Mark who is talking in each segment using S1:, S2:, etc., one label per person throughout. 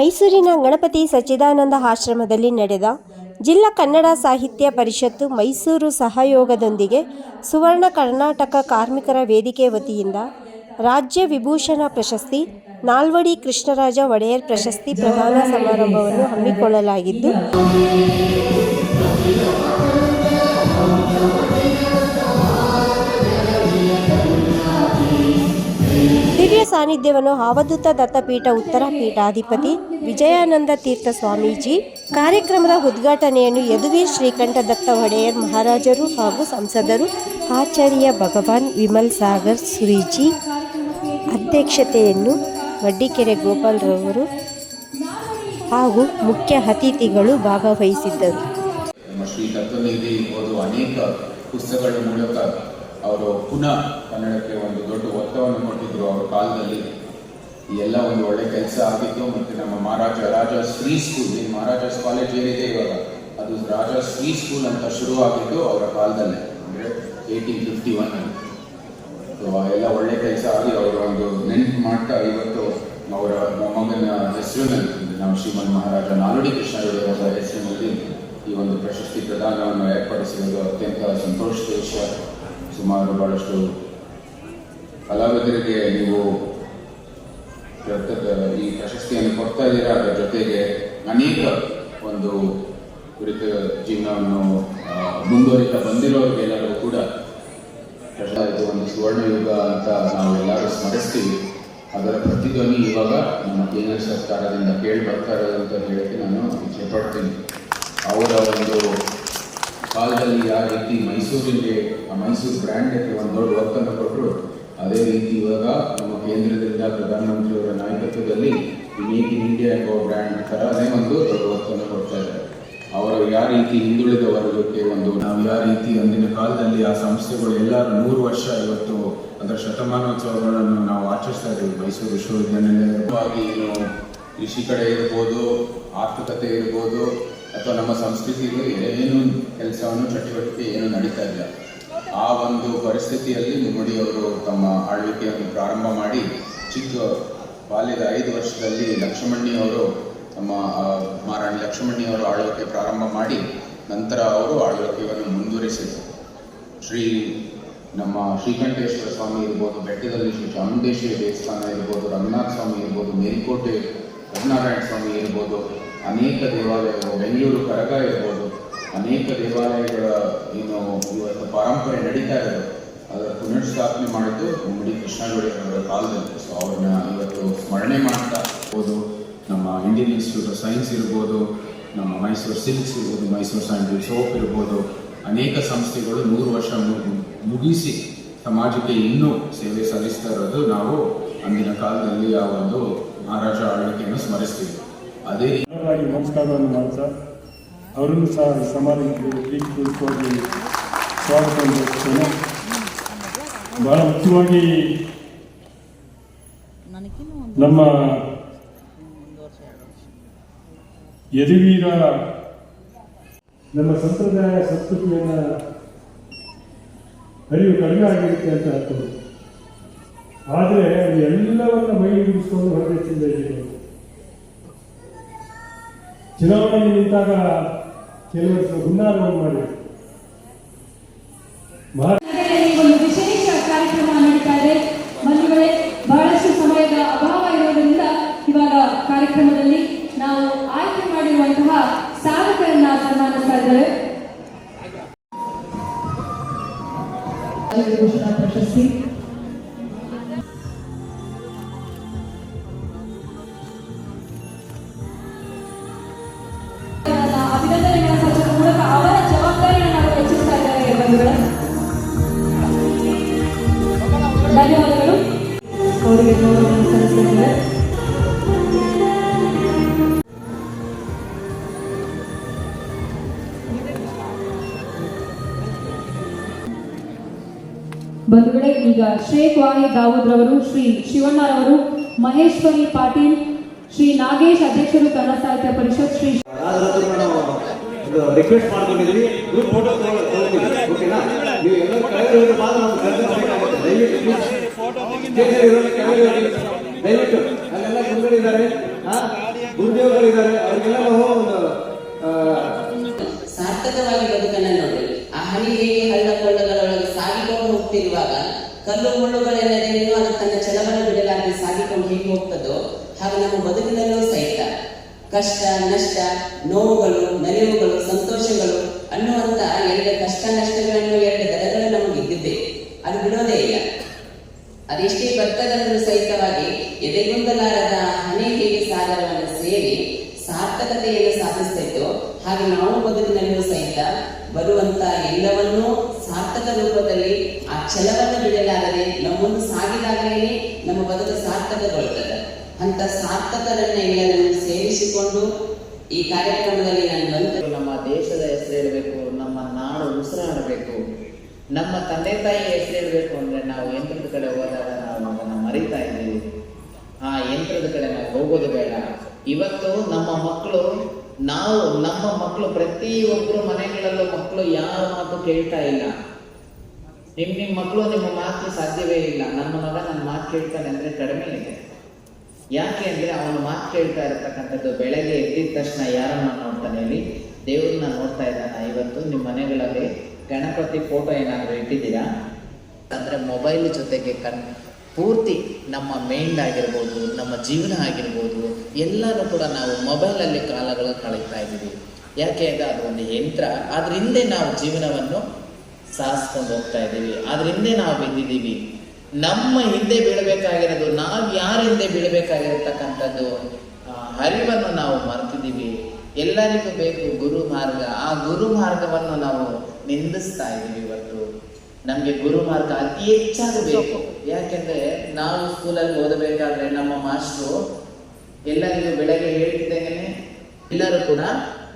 S1: ಮೈಸೂರಿನ ಗಣಪತಿ ಸಚ್ಚಿದಾನಂದ ಆಶ್ರಮದಲ್ಲಿ ನಡೆದ ಜಿಲ್ಲಾ ಕನ್ನಡ ಸಾಹಿತ್ಯ ಪರಿಷತ್ತು ಮೈಸೂರು ಸಹಯೋಗದೊಂದಿಗೆ ಸುವರ್ಣ ಕರ್ನಾಟಕ ಕಾರ್ಮಿಕರ ವೇದಿಕೆ ವತಿಯಿಂದ ರಾಜ್ಯ ವಿಭೂಷಣ ಪ್ರಶಸ್ತಿ, ನಾಲ್ವಡಿ ಕೃಷ್ಣರಾಜ ಒಡೆಯರ್ ಪ್ರಶಸ್ತಿ ಪ್ರದಾನ ಸಮಾರಂಭವನ್ನು ಹಮ್ಮಿಕೊಳ್ಳಲಾಗಿದ್ದು ಸಾನ್ನಿಧ್ಯವನ್ನು ಅವಧೂತ ದತ್ತಪೀಠ ಉತ್ತರ ಪೀಠಾಧಿಪತಿ ವಿಜಯಾನಂದ ತೀರ್ಥ ಸ್ವಾಮೀಜಿ ಕಾರ್ಯಕ್ರಮದ ಉದ್ಘಾಟನೆಯನ್ನು ಯದುವೀರ್ ಶ್ರೀಕಂಠ ದತ್ತ ಒಡೆಯರ್ ಮಹಾರಾಜರು ಹಾಗೂ ಸಂಸದರು ಆಚಾರ್ಯ ಭಗವಾನ್ ವಿಮಲ್ ಸಾಗರ್ ಸುರೀಜಿ ಅಧ್ಯಕ್ಷತೆಯನ್ನು ವಡ್ಡಿಕೆರೆ ಗೋಪಾಲ್ರವರು ಹಾಗೂ ಮುಖ್ಯ ಅತಿಥಿಗಳು ಭಾಗವಹಿಸಿದ್ದರು.
S2: ಶ್ರೀ ಅನೇಕ ಪುಸ್ತಕಗಳ ಮೂಲಕ ಅವರು ಪುನಃ ಕನ್ನಡಕ್ಕೆ ಒಂದು ದೊಡ್ಡ ಒತ್ತವನ್ನು ಕೊಟ್ಟಿದ್ರು ಅವರ ಕಾಲದಲ್ಲಿ. ಈ ಎಲ್ಲ ಒಂದು ಒಳ್ಳೆ ಕೆಲಸ ಆಗಿತ್ತು ಮತ್ತು ನಮ್ಮ ಮಹಾರಾಜ, ರಾಜ ಶ್ರೀ ಸ್ಕೂಲ್ ಈ ಮಹಾರಾಜಾಸ್ ಕಾಲೇಜ್ ಏನಿದೆ ಇವಾಗ? ಅದು ರಾಜ ಶ್ರೀ ಸ್ಕೂಲ್ ಅಂತ ಶುರು ಶುರುವಾಗಿದ್ದು ಅವರ ಕಾಲದಲ್ಲಿ, ಅಂದರೆ ಏಯ್ಟೀನ್ ಫಿಫ್ಟಿ ಒನ್ ಆ ಎಲ್ಲ ಒಳ್ಳೆ ಕೆಲಸ ಆಗಿ ಅವರು ಒಂದು ನೆನಪು ಮಾಡ್ತಾ ಇವತ್ತು ಅವರ ಮೊಮ್ಮಗನ ಹೆಸರಿನಲ್ಲಿ ನಮ್ಮ ಶ್ರೀಮನ್ ಮಹಾರಾಜ ನಾಲ್ವಡಿ ಕೃಷ್ಣದೇವರ ಹೆಸರಿನಲ್ಲಿ ಈ ಒಂದು ಪ್ರಶಸ್ತಿ ಪ್ರದಾನವನ್ನು ಏರ್ಪಡಿಸಿರುವುದು ಅತ್ಯಂತ ಸಂತೋಷದ ವಿಷಯ. ಸುಮಾರು ಬಹಳಷ್ಟು ಕಲಾವಿದರಿಗೆ ನೀವು ಈ ಪ್ರಶಸ್ತಿಯನ್ನು ಕೊಡ್ತಾ ಇದ್ದೀರಾ? ಅದರ ಜೊತೆಗೆ ಅನೇಕ ಒಂದು ಕುರಿತ ಜೀವನವನ್ನು ಮುಂದುವರಿತಾ ಬಂದಿರೋರಿಗೆಲ್ಲರಿಗೂ ಕೂಡ ಇದು ಒಂದು ಸುವರ್ಣ ಯುಗ ಅಂತ ನಾವು ಎಲ್ಲರೂ ಸ್ಮರಿಸ್ತೀವಿ. ಅದರ ಪ್ರತಿಧ್ವನಿ ಇವಾಗ ನಮ್ಮ ಕೇಂದ್ರ ಸರ್ಕಾರದಿಂದ ಕೇಳಿ ಬರ್ತಾ ಇರೋದು ಅಂತ ಹೇಳಕ್ಕೆ ನಾನು ಇಚ್ಛೆ ಪಡ್ತೀನಿ. ಅವರ ಒಂದು ಕಾಲದಲ್ಲಿ ಯಾವ ರೀತಿ ಮೈಸೂರಿಗೆ, ಆ ಮೈಸೂರು ಬ್ರ್ಯಾಂಡ್ಗೆ ಒಂದು ದೊಡ್ಡ ಒತ್ತನ್ನು ಕೊಟ್ಟರು ಅದೇ ರೀತಿ ಇವಾಗ ನಮ್ಮ ಕೇಂದ್ರದಿಂದ ಪ್ರಧಾನಮಂತ್ರಿಯವರ ನಾಯಕತ್ವದಲ್ಲಿ ಮೇಕ್ ಇನ್ ಇಂಡಿಯಾ ಎಂಬ ಬ್ರ್ಯಾಂಡ್ ಥರನೇ ಒಂದು ದೊಡ್ಡ ಒತ್ತನ್ನು ಕೊಡ್ತಾ ಇದ್ದಾರೆ. ಅವರು ಯಾವ ರೀತಿ ಹಿಂದುಳಿದ ವರ್ಗಕ್ಕೆ ಒಂದು, ನಾವು ಯಾವ ರೀತಿ ಅಂದಿನ ಕಾಲದಲ್ಲಿ ಆ ಸಂಸ್ಥೆಗಳು ಎಲ್ಲರೂ ನೂರು ವರ್ಷ ಇವತ್ತು ಅದರ ಶತಮಾನೋತ್ಸವಗಳನ್ನು ನಾವು ಆಚರಿಸ್ತಾ ಇದ್ದೀವಿ. ಮೈಸೂರು ವಿಶ್ವವಿದ್ಯಾನಿಲಯವಾಗಿ, ಏನು ಕೃಷಿ ಕಡೆ ಇರ್ಬೋದು, ಆರ್ಥಿಕತೆ ಇರ್ಬೋದು ಅಥವಾ ನಮ್ಮ ಸಂಸ್ಕೃತಿಯಲ್ಲಿ ಏನು ಕೆಲಸವನ್ನು ಚಟುವಟಿಕೆ, ಏನು ನಡೀತಾ ಇಲ್ಲ. ಆ ಒಂದು ಪರಿಸ್ಥಿತಿಯಲ್ಲಿ ಮುಮ್ಮಡಿಯವರು ತಮ್ಮ ಆಳ್ವಿಕೆಯನ್ನು ಪ್ರಾರಂಭ ಮಾಡಿ ಚಿಕ್ಕ ಬಾಲ್ಯದ ಐದು ವರ್ಷದಲ್ಲಿ ಲಕ್ಷ್ಮಣ್ಣಿಯವರು ತಮ್ಮ ಮಹಾರಾಣಿ ಲಕ್ಷ್ಮಣ್ಣಿಯವರು ಆಳ್ವಿಕೆ ಪ್ರಾರಂಭ ಮಾಡಿ ನಂತರ ಅವರು ಆಳ್ವಿಕೆಯನ್ನು ಮುಂದುವರಿಸಿದರು. ಶ್ರೀ ನಮ್ಮ ಶ್ರೀಕಂಠೇಶ್ವರ ಸ್ವಾಮಿ ಇರ್ಬೋದು, ಬೆಟ್ಟದಲ್ಲಿ ಶ್ರೀ ಚಾಮುಂಡೇಶ್ವರಿ ದೇವಸ್ಥಾನ ಇರ್ಬೋದು, ರಂಗನಾಥ ಸ್ವಾಮಿ ಇರ್ಬೋದು, ಮೇಲ್ಕೋಟೆ ರಘುನಾರಾಯಣ ಸ್ವಾಮಿ ಇರ್ಬೋದು, ಅನೇಕ ದೇವಾಲಯಗಳು, ಬೆಂಗಳೂರು ಕರಗ ಇರ್ಬೋದು, ಅನೇಕ ದೇವಾಲಯಗಳ ಏನು ಇವತ್ತು ಪರಂಪರೆ ನಡೀತಾ ಇರೋದು, ಅದರ ಪುನರ್ಸ್ಥಾಪನೆ ಮಾಡಿದ್ದು ಕೃಷ್ಣಗೌಡಿ ಅವರ ಕಾಲದಲ್ಲಿ. ಸೊ ಅವ್ರನ್ನ ಇವತ್ತು ಸ್ಮರಣೆ ಮಾಡ್ತಾ ಇರ್ಬೋದು. ನಮ್ಮ ಇಂಡಿಯನ್ ಇನ್ಸ್ಟಿಟ್ಯೂಟ್ ಆಫ್ ಸೈನ್ಸ್ ಇರ್ಬೋದು, ನಮ್ಮ ಮೈಸೂರು ಸಿಲ್ಕ್ಸ್ ಇರ್ಬೋದು ಮೈಸೂರು ಸ್ಯಾಂಡಲ್ ಸೋಪ್ ಇರ್ಬೋದು. ಅನೇಕ ಸಂಸ್ಥೆಗಳು ನೂರು ವರ್ಷ ಮುಗಿಸಿ ಸಮಾಜಕ್ಕೆ ಇನ್ನೂ ಸೇವೆ ಸಲ್ಲಿಸ್ತಾ ಇರೋದು ನಾವು ಅಂದಿನ ಕಾಲದಲ್ಲಿ ಆ ಒಂದು ಅದೇ
S3: ನಮಸ್ಕಾರವನ್ನು ಮಾಡ್ತಾ ಅವರನ್ನು ಸಹ ಸಮಾರಂಭಕ್ಕೆ ಸ್ವಾಗತವನ್ನು ಬಯಸ್ತೇನೆ ಬಹಳ ಮುಖ್ಯವಾಗಿ ನಮ್ಮ ಯದುವೀರ ನಮ್ಮ ಸಂಪ್ರದಾಯ ಸಂಸ್ಕೃತಿಯನ್ನು ಅರಿವು ಕಡಿಮೆ ಆಗಿರುತ್ತೆ ಅಂತ ಆಗ್ತದೆ ಆದರೆ ಎಲ್ಲವರ ಚುನಾವಣೆ ನಿಂತಾಗ ಕೆಲವರು ಹುನ್ನಾರವನ್ನು ಮಾಡಿ
S4: ಒಂದು ವಿಶೇಷ ಕಾರ್ಯಕ್ರಮ ನಡೀತಾ ಇದೆ. ಬಹಳಷ್ಟು ಸಮಯದ ಅಭಾವ ಇರೋದ್ರಿಂದ ಇವಾಗ ಕಾರ್ಯಕ್ರಮದಲ್ಲಿ ಧನ್ಯವಾದಗಳು. ಅವರಿಗೆ ಗೌರವವನ್ನು ಸಲ್ಲಿಸಿದ್ದಾರೆ ಬಂಧುಗಳೇ, ಈಗ ಶೇಖ್ ವಾಹಿ ದಾವೂದ್ ರವರು ಶ್ರೀ ಶಿವಣ್ಣರವರು, ಮಹೇಶ್ವರಿ ಪಾಟೀಲ್, ಶ್ರೀ ನಾಗೇಶ್ ಅಧ್ಯಕ್ಷರು ಕನ್ನಡ ಸಾಹಿತ್ಯ ಪರಿಷತ್, ಶ್ರೀ
S5: ರಿಕ್ವೆಸ್ಟ್ ಮಾಡ್ಕೊಂಡಿದ್ವಿ. ಗ್ರೂಪ್ ಫೋಟೋ ಓಕೆನಾ ನೀವು ಎಲ್ಲರೂ ಹೋಗಿ ಮಾತ್ರ ನಾವು ದಯವಿಟ್ಟು ಅಲ್ಲೆಲ್ಲ ಹಾ ಗುರುದೇವಗಳಿದ್ದಾರೆ ಅವ್ರಿಗೆಲ್ಲ ನಾವು ಒಂದು
S6: ಸಾರ್ಥಕವಾಗಿ ಬದುಕನ್ನ ನೋಡಿ ಆ ಹನಿ ಹೇಗೆ ಕೊಳ್ಳಗಳೊಳಗೆ ಸಾಗಿಕೊಂಡು ಹೋಗ್ತಿರುವಾಗ ಕಲ್ಲು ಮುಳ್ಳುಗಳೆಲ್ಲದೆ ಇನ್ನೂ ಅದು ತನ್ನ ಛಲವನ್ನು ಬಿಡಲಾಗಿ ಸಾಗಿಕೊಂಡು ಹೇಗೆ ಹೋಗ್ತದೋ ಹಾಗೆ ನಮ್ಮ ಬದುಕಿನಲ್ಲೂ ಸಹಿತ ಕಷ್ಟ, ನಷ್ಟ, ನೋವುಗಳು, ನಲಿವುಗಳು, ಸಂತೋಷಗಳು ಅನ್ನುವಂತ ಎರಡು ಕಷ್ಟ, ನಷ್ಟಗಳನ್ನು ಅದೆಷ್ಟೇ ಬರ್ತದಂದ್ರೂ ಸಹಿತವಾಗಿ ಎದೆಗುಂದಲಾರದ ಅನೇಕ ಸಾಗರವನ್ನು ಸೇರಿ ಸಾರ್ಥಕತೆಯನ್ನು ಸಾಧಿಸ್ತಿತ್ತು ಹಾಗೆ ನಾವು ಬದುಕಿನಲ್ಲೂ ಸಹಿತ ಬರುವಂತ ಎಲ್ಲವನ್ನೂ ಸಾರ್ಥಕ ರೂಪದಲ್ಲಿ ಆ ಛಲವನ್ನು ಬಿಡಲಾರದೆ ನಮ್ಮನ್ನು ಸಾಗಿದಾಗಲೇ ನಮ್ಮ ಬದುಕು ಸಾರ್ಥಕಗೊಳ್ತದೆ. ಅಂತ ಸಾರ್ಥಕರನ್ನ ಎಲ್ಲರನ್ನು ಸೇರಿಸಿಕೊಂಡು ಈ ಕಾರ್ಯಕ್ರಮದಲ್ಲಿ ನಾನು ಬಂದು.
S7: ನಮ್ಮ ದೇಶದ ಹೆಸರಿರಬೇಕು ನಮ್ಮ ನಾಡು ಉಸಿರಾಡಬೇಕು. ನಮ್ಮ ತಂದೆ ತಾಯಿ ಹೇಳಬೇಕು ಅಂದ್ರೆ ನಾವು ಯಂತ್ರದ ಕಡೆ ಹೋದಾಗ ನಾವು ಅದನ್ನು ಮರಿತಾ ಇದ್ದೀವಿ. ಆ ಯಂತ್ರದ ಕಡೆ ನಾವು ಹೋಗೋದು ಬೇಡ. ಇವತ್ತು ನಮ್ಮ ಮಕ್ಕಳು ನಾವು ನಮ್ಮ ಮಕ್ಕಳು ಪ್ರತಿಯೊಬ್ಬರು ಮನೆಗಳಲ್ಲೂ ಮಕ್ಕಳು ಯಾರ ಮಾತು ಕೇಳ್ತಾ ಇಲ್ಲ. ನಿಮ್ ನಿಮ್ಮ ಮಕ್ಕಳು ನಿಮ್ಮ ಮಾತು ಸಾಧ್ಯವೇ ಇಲ್ಲ. ನಮ್ಮ ಮಗ ನನ್ನ ಮಾತು ಕೇಳ್ತಾನೆ ಅಂದ್ರೆ ಕಡಿಮೆ ಇದೆ. ಯಾಕೆ ಅಂದ್ರೆ ಅವನು ಮಾತು ಕೇಳ್ತಾ ಇರತಕ್ಕಂಥದ್ದು ಬೆಳಗ್ಗೆ ಎದ್ದಿದ ತಕ್ಷಣ ಯಾರನ್ನ ನೋಡ್ತಾನೆ ಹೇಳಿ? ದೇವ್ರನ್ನ ನೋಡ್ತಾ ಇದ್ದಾನ. ಇವತ್ತು ನಿಮ್ಮ ಮನೆಗಳಲ್ಲಿ ಗಣಪತಿ ಫೋಟೋ ಏನಾದರೂ ಇಟ್ಟಿದ್ದೀರಾ? ಅಂದರೆ ಮೊಬೈಲ್ ಜೊತೆಗೆ ಕನ್, ಪೂರ್ತಿ ನಮ್ಮ ಮೈಂಡ್ ಆಗಿರ್ಬೋದು, ನಮ್ಮ ಜೀವನ ಆಗಿರ್ಬೋದು ಎಲ್ಲರೂ ಕೂಡ ನಾವು ಮೊಬೈಲಲ್ಲಿ ಕಾಲಗಳು ಕಳೀತಾ ಇದ್ದೀವಿ. ಯಾಕೆ ಅಂದರೆ ಅದು ಒಂದು ಯಂತ್ರ. ಅದ್ರ ಹಿಂದೆ ನಾವು ಜೀವನವನ್ನು ಸಾಧಿಸ್ಕೊಂಡು ಹೋಗ್ತಾ ಇದ್ದೀವಿ. ಅದ್ರ ಹಿಂದೆ ನಾವು ಬಿದ್ದಿದ್ದೀವಿ ನಮ್ಮ ಹಿಂದೆ ಬೀಳಬೇಕಾಗಿರೋದು, ನಾವು ಯಾರ ಹಿಂದೆ ಬೀಳಬೇಕಾಗಿರತಕ್ಕಂಥದ್ದು ಅರಿವನ್ನು ನಾವು ಮರೆತಿದ್ದೀವಿ. ಎಲ್ಲರಿಗೂ ಬೇಕು ಗುರು ಮಾರ್ಗ ಆ ಗುರು ಮಾರ್ಗವನ್ನು ನಾವು ನಿಂದಿಸ್ತಾ ಇದ್ದೀವಿ ಇವತ್ತು. ನಮ್ಗೆ ಗುರು ಮಾರ್ಗ ಅತಿ ಹೆಚ್ಚಾಗಿ ಬೇಕು ಯಾಕೆಂದ್ರೆ ನಾವು ಸ್ಕೂಲಲ್ಲಿ ಓದಬೇಕಾದ್ರೆ ನಮ್ಮ ಮಾಸ್ಟ್ರು ಎಲ್ಲರಿಗೂ ಬೆಳಗ್ಗೆ ಹೇಳ್ತಿದ್ದೇನೆ ಎಲ್ಲರೂ ಕೂಡ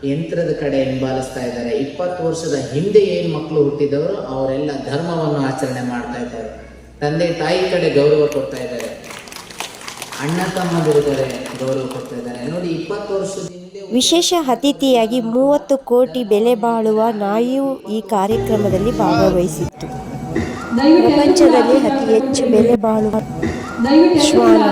S7: ಯಂತ್ರದ ಕಡೆ ಹಿಂಬಾಲಿಸ್ತಾ ಇದ್ದಾರೆ. ಇಪ್ಪತ್ತು ವರ್ಷದ ಹಿಂದೆ ಏನು ಮಕ್ಕಳು ಹುಟ್ಟಿದವರು ಅವರೆಲ್ಲ ಧರ್ಮವನ್ನು ಆಚರಣೆ ಮಾಡ್ತಾ ಇದ್ದಾರೆ. ತಂದೆ ತಾಯಿ ಕಡೆ ಗೌರವ ಕೊಡ್ತಾ ಇದ್ದಾರೆ. ಅಣ್ಣ ಗೌರವ ಕೊಡ್ತಾ ನೋಡಿ, ಇಪ್ಪತ್ತು
S1: ವಿಶೇಷ ಅತಿಥಿಯಾಗಿ ಮೂವತ್ತು ಕೋಟಿ ಬೆಲೆ ಬಾಳುವ ನಾಯಿಯು ಈ ಕಾರ್ಯಕ್ರಮದಲ್ಲಿ ಭಾಗವಹಿಸಿತ್ತು ಪ್ರಪಂಚದಲ್ಲಿ ಅತಿ ಹೆಚ್ಚು ಬೆಲೆ ಬಾಳುವ ಶ್ವಾನ.